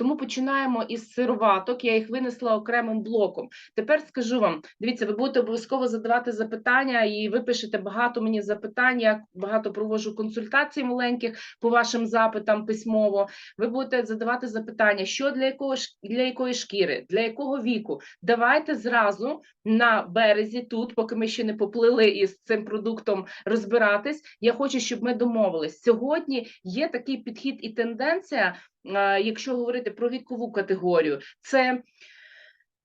Тому починаємо із сироваток. Я їх винесла окремим блоком. Тепер скажу вам: дивіться, ви будете обов'язково задавати запитання, і ви пишете багато мені запитань. Я багато проводжу консультацій маленьких по вашим запитам письмово. Ви будете задавати запитання, що для якого для якої шкіри, для якого віку. Давайте зразу на березі, тут, поки ми ще не поплили із цим продуктом розбиратись. Я хочу, щоб ми домовились. Сьогодні є такий підхід і тенденція, якщо говорити про вікову категорію, це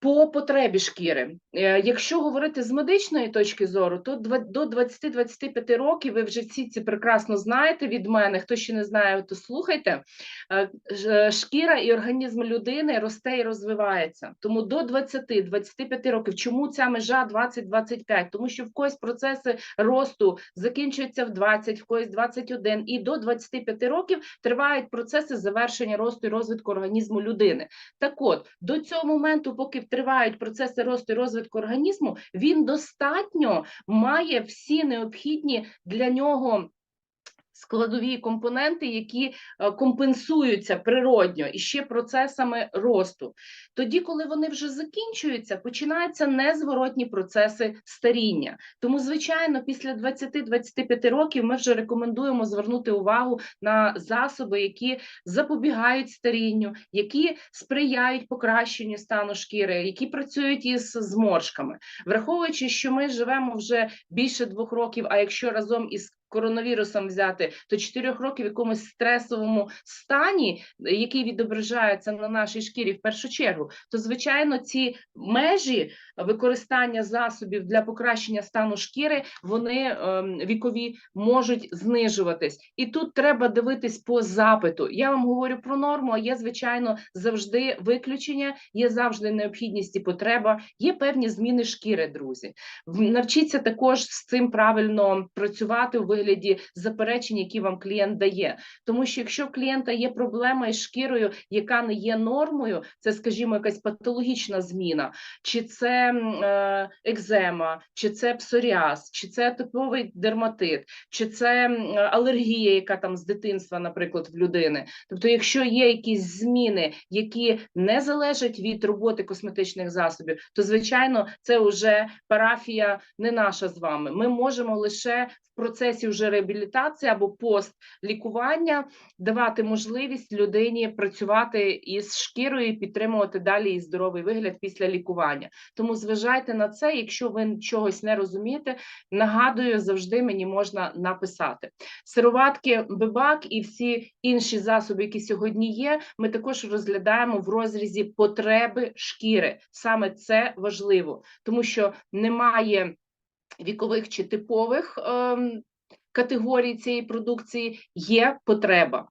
по потребі шкіри. Е, Якщо говорити з медичної точки зору, то до 20-25 років ви вже всі ці прекрасно знаєте від мене. Хто ще не знає, то слухайте. Е, е, Шкіра і організм людини росте і розвивається. Тому до 20-25 років. Чому ця межа 20-25? Тому що в когось процеси росту закінчуються в 20, в когось 21, і до 25 років тривають процеси завершення росту і розвитку організму людини. Так от, до цього моменту, поки тривають процеси росту і розвитку організму, він достатньо має всі необхідні для нього. Складові компоненти, які е, компенсуються природньо і ще процесами росту. Тоді, коли вони вже закінчуються, починаються незворотні процеси старіння. Тому, звичайно, після 20-25 років ми вже рекомендуємо звернути увагу на засоби, які запобігають старінню, які сприяють покращенню стану шкіри, які працюють із зморшками, враховуючи, що ми живемо вже більше двох років. А якщо разом із коронавірусом взяти, то 4 років в якомусь стресовому стані, який відображається на нашій шкірі в першу чергу, то звичайно ці межі використання засобів для покращення стану шкіри вони ем, вікові можуть знижуватись. І тут треба дивитись по запиту. Я вам говорю про норму, а є звичайно завжди виключення, є завжди необхідність і потреба, є певні зміни шкіри, друзі. Навчіться також з цим правильно працювати у вигляді заперечень, які вам клієнт дає. Тому що якщо в клієнта є проблема із шкірою, яка не є нормою, це, скажімо, якась патологічна зміна, чи це е, екзема, чи це псоріаз, чи це типовий дерматит, чи це алергія, яка там з дитинства, наприклад, в людини. Тобто, якщо є якісь зміни, які не залежать від роботи косметичних засобів, то звичайно це вже парафія не наша з вами. Ми можемо лише в процесі вже реабілітації або постлікування давати можливість людині працювати із шкірою і підтримувати далі її здоровий вигляд після лікування. Тому зважайте на це, якщо ви чогось не розумієте, нагадую, завжди мені можна написати. Сироватки бибак і всі інші засоби, які сьогодні є, ми також розглядаємо в розрізі потреби шкіри. Саме це важливо, тому що немає вікових чи типових ем, категорій цієї продукції, є потреба.